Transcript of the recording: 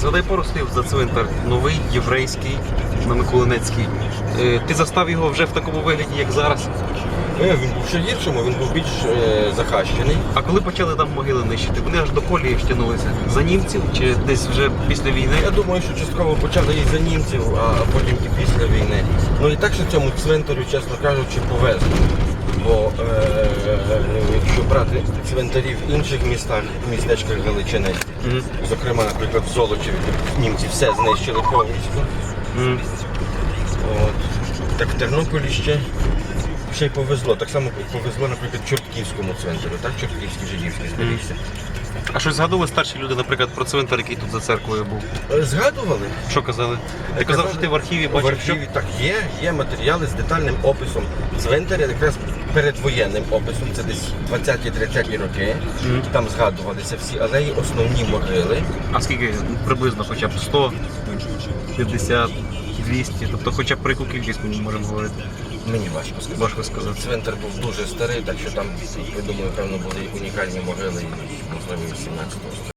Згадай пару слів за цвинтар новий, єврейський, на Миколинецький. Е, Ти застав його вже в такому вигляді, як зараз. Е, Він був ще гіршому, він був більш е, захащений. А коли почали там могили нищити, вони аж до колії втягнулися. За німців чи десь вже після війни? Я думаю, що частково почали і за німців, а потім і після війни. Ну і так, що цьому цвинтарю, чесно кажучи, повезло. Бо е, якщо брати цвинтарі в інших містах, містечках Галичини, Мгм. зокрема, наприклад, в Золочеві, німці все знищили повністю. Мгм. От. Так в Тернополі ще, ще й повезло. Так само повезло, наприклад, Чортківському цвинтарю, так? Чортківський жидівський зберігся. А щось згадували старші люди, наприклад, про цвинтар, який тут за церквою був? Е, Згадували? Що казали? Ти казав, що ти в архіві В бачив, що архіві так є, є матеріали з детальним описом цвинтаря, якраз передвоєнним описом, це десь 20-30 роки. Мгм. Там згадувалися всі алеї, основні могили. А скільки приблизно хоча б 100, 50, 200, тобто хоча б про яку кількість ми можемо говорити? Мені важко сказати. Важко сказати. Цвинтар був дуже старий, так що там, я думаю, певно, були унікальні могили, можливо, і 17 століття.